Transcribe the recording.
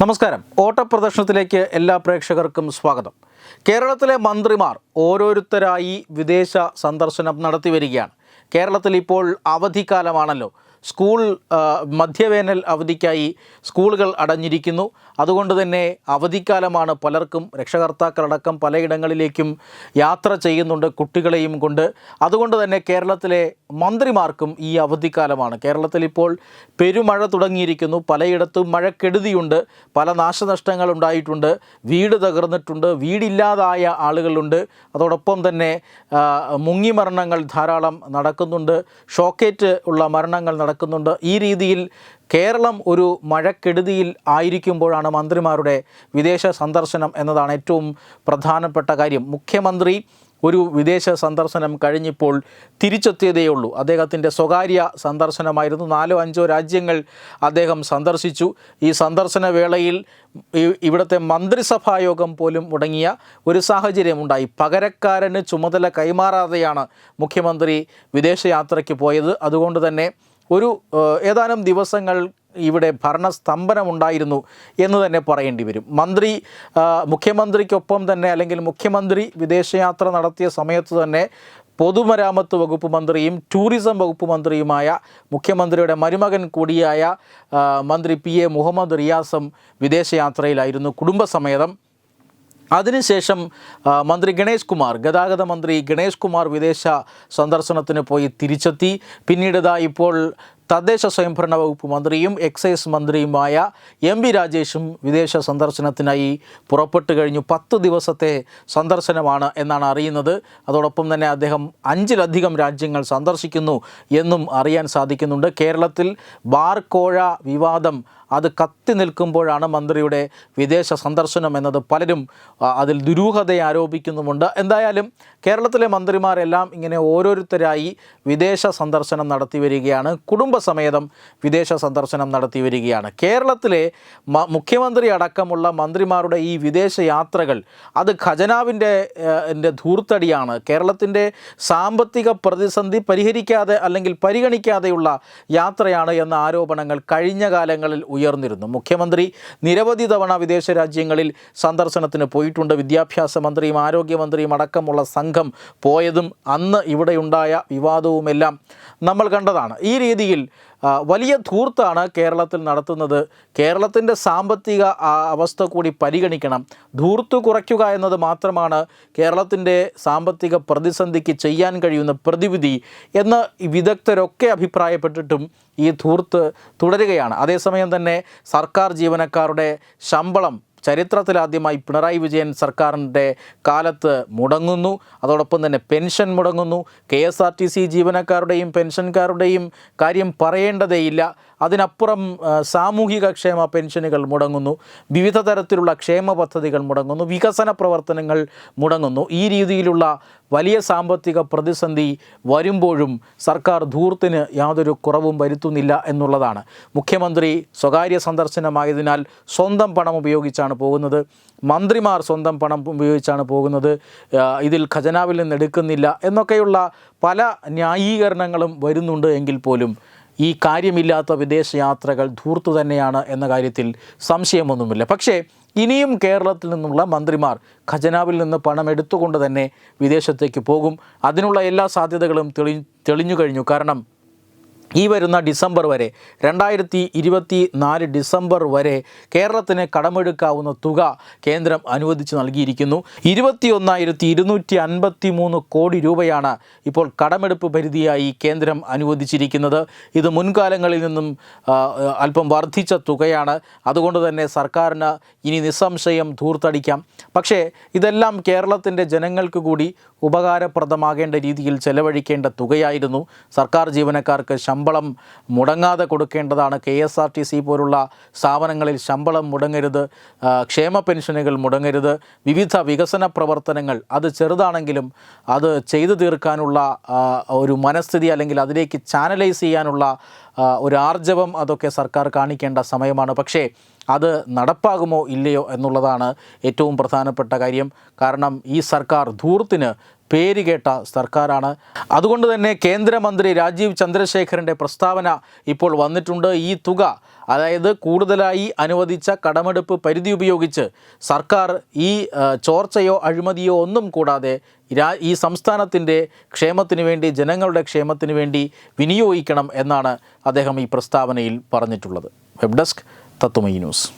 നമസ്കാരം. ഓട്ടപ്രദർശനത്തിലേക്ക് എല്ലാ പ്രേക്ഷകർക്കും സ്വാഗതം. കേരളത്തിലെ മന്ത്രിമാർ ഓരോരുത്തരായി വിദേശ സന്ദർശനം നടത്തി വരികയാണ്. കേരളത്തിൽ ഇപ്പോൾ അവധിക്കാലമാണല്ലോ. സ്കൂൾ മധ്യവേനൽ അവധിക്കായി സ്കൂളുകൾ അടഞ്ഞിരിക്കുന്നു. അതുകൊണ്ട് തന്നെ അവധിക്കാലമാണ് പലർക്കും രക്ഷകർത്താക്കളടക്കം പലയിടങ്ങളിലേക്കും യാത്ര ചെയ്യുന്നുണ്ട് കുട്ടികളെയും കൊണ്ട്. അതുകൊണ്ട് തന്നെ കേരളത്തിലെ മന്ത്രിമാർക്കും ഈ അവധിക്കാലമാണ്. കേരളത്തിൽ ഇപ്പോൾ പെരുമഴ തുടങ്ങിയിരിക്കുന്നു. പലയിടത്തും മഴക്കെടുതിയുണ്ട്. പല നാശനഷ്ടങ്ങൾ ഉണ്ടായിട്ടുണ്ട്. വീട് തകർന്നിട്ടുണ്ട്. വീടില്ലാതായ ആളുകളുണ്ട്. അതോടൊപ്പം തന്നെ മുങ്ങിമരണങ്ങൾ ധാരാളം നടക്കുന്നുണ്ട്. ഷോക്കേറ്റ് ഉള്ള മരണങ്ങൾ നടക്കുന്നുണ്ട്. ഈ രീതിയിൽ കേരളം ഒരു മഴക്കെടുതിയിൽ ആയിരിക്കുമ്പോഴാണ് മന്ത്രിമാരുടെ വിദേശ സന്ദർശനം എന്നതാണ് ഏറ്റവും പ്രധാനപ്പെട്ട കാര്യം. മുഖ്യമന്ത്രി ഒരു വിദേശ സന്ദർശനം കഴിഞ്ഞിപ്പോൾ തിരിച്ചെത്തിയതേയുള്ളൂ അദ്ദേഹത്തിന്റെ സ്വകാര്യ സന്ദർശനമായിരുന്നു. നാലോ അഞ്ചോ രാജ്യങ്ങൾ അദ്ദേഹം സന്ദർശിച്ചു. ഈ സന്ദർശന വേളയിൽ ഇവിടുത്തെ മന്ത്രിസഭായോഗം പോലും മുടങ്ങിയ ഒരു സാഹചര്യമുണ്ടായി പകരക്കാരന് ചുമതല കൈമാറാതെയാണ് മുഖ്യമന്ത്രി വിദേശയാത്രയ്ക്ക് പോയത്. അതുകൊണ്ട് തന്നെ ഒരു ഏതാനും ദിവസങ്ങൾ ഇവിടെ ഭരണസ്തംഭനമുണ്ടായിരുന്നു എന്ന് തന്നെ പറയേണ്ടി വരും. മന്ത്രി മുഖ്യമന്ത്രിക്കൊപ്പം തന്നെ അല്ലെങ്കിൽ മുഖ്യമന്ത്രി വിദേശയാത്ര നടത്തിയ സമയത്ത് തന്നെ പൊതുമരാമത്ത് വകുപ്പ് മന്ത്രിയും ടൂറിസം വകുപ്പ് മന്ത്രിയുമായ മുഖ്യമന്ത്രിയുടെ മരുമകൻ കൂടിയായ മന്ത്രി പി എ മുഹമ്മദ് റിയാസും വിദേശയാത്രയിലായിരുന്നു. കുടുംബസമേതം അതിനുശേഷം മന്ത്രി ഗണേഷ് കുമാർ ഗതാഗത മന്ത്രി ഗണേഷ് കുമാർ വിദേശ സന്ദർശനത്തിന് പോയി തിരിച്ചെത്തി. പിന്നീട് ഇപ്പോൾ തദ്ദേശ സ്വയംഭരണ വകുപ്പ് മന്ത്രിയും എക്സൈസ് മന്ത്രിയുമായ എം വി രാജേഷും വിദേശ സന്ദർശനത്തിനായി പുറപ്പെട്ടു കഴിഞ്ഞു. പത്ത് ദിവസത്തെ സന്ദർശനമാണ് എന്നാണ് അറിയുന്നത്. അതോടൊപ്പം തന്നെ അദ്ദേഹം അഞ്ചിലധികം രാജ്യങ്ങൾ സന്ദർശിക്കുന്നു എന്നും അറിയാൻ സാധിക്കുന്നുണ്ട്. കേരളത്തിൽ ബാർ കോഴ വിവാദം അത് കത്തി നിൽക്കുമ്പോഴാണ് മന്ത്രിയുടെ വിദേശ സന്ദർശനം എന്നത്. പലരും അതിൽ ദുരൂഹതയെ ആരോപിക്കുന്നുമുണ്ട്. എന്തായാലും കേരളത്തിലെ മന്ത്രിമാരെല്ലാം ഇങ്ങനെ ഓരോരുത്തരായി വിദേശ സന്ദർശനം നടത്തി വരികയാണ്. കുടുംബസമേതം വിദേശ സന്ദർശനം നടത്തി വരികയാണ്. കേരളത്തിലെ മുഖ്യമന്ത്രി അടക്കമുള്ള മന്ത്രിമാരുടെ ഈ വിദേശ യാത്രകൾ അത് ഖജനാവിന്റെ ന്റെ ധൂർത്തടിയാണ്. കേരളത്തിന്റെ സാമ്പത്തിക പ്രതിസന്ധി പരിഹരിക്കാതെ അല്ലെങ്കിൽ പരിഗണിക്കാതെയുള്ള യാത്രയാണ് എന്ന ആരോപണങ്ങൾ കഴിഞ്ഞ കാലങ്ങളിൽ ഉയർന്നിരുന്നു. മുഖ്യമന്ത്രി നിരവധി തവണ വിദേശ രാജ്യങ്ങളിൽ സന്ദർശനത്തിന് പോയിട്ടുണ്ട്. വിദ്യാഭ്യാസ മന്ത്രിയും ആരോഗ്യമന്ത്രിയും അടക്കമുള്ള സംഘം പോയതും അന്ന് ഇവിടെയുണ്ടായ വിവാദവുമെല്ലാം നമ്മൾ കണ്ടതാണ്. ഈ രീതിയിൽ വലിയ ധൂർത്താണ് കേരളത്തിൽ നടത്തുന്നത്. കേരളത്തിന്റെ സാമ്പത്തിക അവസ്ഥ കൂടി പരിഗണിക്കണം. ധൂർത്ത് കുറയ്ക്കുക എന്നത് മാത്രമാണ് കേരളത്തിന്റെ സാമ്പത്തിക പ്രതിസന്ധിക്ക് ചെയ്യാൻ കഴിയുന്ന പ്രതിവിധി എന്ന് വിദഗ്ധരൊക്കെ അഭിപ്രായപ്പെട്ടിട്ടും ഈ ധൂർത്ത് തുടരുകയാണ്. അതേസമയം തന്നെ സർക്കാർ ജീവനക്കാരുടെ ശമ്പളം ചരിത്രത്തിലാദ്യമായി പിണറായി വിജയൻ സർക്കാരിന്റെ കാലത്ത് മുടങ്ങുന്നു. അതോടൊപ്പം തന്നെ pension മുടങ്ങുന്നു. K S R T C ജീവനക്കാരുടെയും പെൻഷൻകാരുടെയും കാര്യം പറയേണ്ടതേയില്ല. അതിനപ്പുറം സാമൂഹിക ക്ഷേമ പെൻഷനുകൾ മുടങ്ങുന്നു. വിവിധ തരത്തിലുള്ള ക്ഷേമ പദ്ധതികൾ മുടങ്ങുന്നു. വികസന പ്രവർത്തനങ്ങൾ മുടങ്ങുന്നു. ഈ രീതിയിലുള്ള വലിയ സാമ്പത്തിക പ്രതിസന്ധി വരുമ്പോഴും സർക്കാർ ധൂർത്തിന് യാതൊരു കുറവും വരുത്തുന്നില്ല എന്നുള്ളതാണ്. മുഖ്യമന്ത്രി സ്വകാര്യ സന്ദർശനമായതിനാൽ സ്വന്തം പണം ഉപയോഗിച്ചാണ് പോകുന്നത്. മന്ത്രിമാർ സ്വന്തം പണം ഉപയോഗിച്ചാണ് പോകുന്നത്. ഇതിൽ ഖജനാവിൽ നിന്ന് എടുക്കുന്നില്ല എന്നൊക്കെയുള്ള പല ന്യായീകരണങ്ങളും വരുന്നുണ്ട് എങ്കിൽ പോലും. ഈ കാര്യമില്ലാത്ത വിദേശയാത്രകൾ ധൂർത്തു തന്നെയാണ് എന്ന കാര്യത്തിൽ സംശയമൊന്നുമില്ല. പക്ഷേ ഇനിയും കേരളത്തിൽ നിന്നുള്ള മന്ത്രിമാർ ഖജനാവിൽ നിന്ന് പണം എടുത്തുകൊണ്ട് തന്നെ വിദേശത്തേക്ക് പോകും. അതിനുള്ള എല്ലാ സാധ്യതകളും തെളി തെളിഞ്ഞു കഴിഞ്ഞു. കാരണം ഈ വരുന്ന ഡിസംബർ വരെ രണ്ടായിരത്തി ഇരുപത്തി നാല് ഡിസംബർ വരെ കേരളത്തിന് കടമെടുക്കാവുന്ന തുക കേന്ദ്രം അനുവദിച്ച് നൽകിയിരിക്കുന്നു. ഇരുപത്തി ഒന്നായിരത്തി ഇരുന്നൂറ്റി അൻപത്തി മൂന്ന് കോടി രൂപയാണ് ഇപ്പോൾ കടമെടുപ്പ് പരിധിയായി കേന്ദ്രം അനുവദിച്ചിരിക്കുന്നത്. ഇത് മുൻകാലങ്ങളിൽ നിന്നും അല്പം വർദ്ധിച്ച തുകയാണ്. അതുകൊണ്ട് തന്നെ സർക്കാരിന് ഇനി നിസ്സംശയം ധൂർത്തടിക്കാം. പക്ഷേ ഇതെല്ലാം കേരളത്തിന്റെ ജനങ്ങൾക്ക് കൂടി ഉപകാരപ്രദമാകേണ്ട രീതിയിൽ ചെലവഴിക്കേണ്ട തുകയായിരുന്നു. സർക്കാർ ജീവനക്കാർക്ക് ശമ്പളം മുടങ്ങാതെ കൊടുക്കേണ്ടതാണ്. K S R T C പോലുള്ള സ്ഥാപനങ്ങളിൽ ശമ്പളം മുടങ്ങരുത്. ക്ഷേമ പെൻഷനുകൾ മുടങ്ങരുത്. വിവിധ വികസന പ്രവർത്തനങ്ങൾ അത് ചെറുതാണെങ്കിലും അത് ചെയ്തു തീർക്കാനുള്ള ഒരു മനസ്ഥിതി അല്ലെങ്കിൽ അതിലേക്ക് ചാനലൈസ് ചെയ്യാനുള്ള ഒരു ആർജവം അതൊക്കെ സർക്കാർ കാണിക്കേണ്ട സമയമാണ്. പക്ഷേ അത് നടപ്പാകുമോ ഇല്ലയോ എന്നുള്ളതാണ് ഏറ്റവും പ്രധാനപ്പെട്ട കാര്യം. കാരണം ഈ സർക്കാർ ധൂർത്തിന് പേരുകേട്ട സർക്കാരാണ്. അതുകൊണ്ട് തന്നെ കേന്ദ്രമന്ത്രി രാജീവ് ചന്ദ്രശേഖരന്റെ പ്രസ്താവന ഇപ്പോൾ വന്നിട്ടുണ്ട്. ഈ തുക അതായത് കൂടുതലായി അനുവദിച്ച കടമെടുപ്പ് പരിധി ഉപയോഗിച്ച് സർക്കാർ ഈ ചോർച്ചയോ അഴിമതിയോ ഒന്നും കൂടാതെ ഈ സംസ്ഥാനത്തിന്റെ ക്ഷേമത്തിന് വേണ്ടി ജനങ്ങളുടെ ക്ഷേമത്തിന് വേണ്ടി വിനിയോഗിക്കണം എന്നാണ് അദ്ദേഹം ഈ പ്രസ്താവനയിൽ പറഞ്ഞിട്ടുള്ളത്. Web desk Tatwamayi news.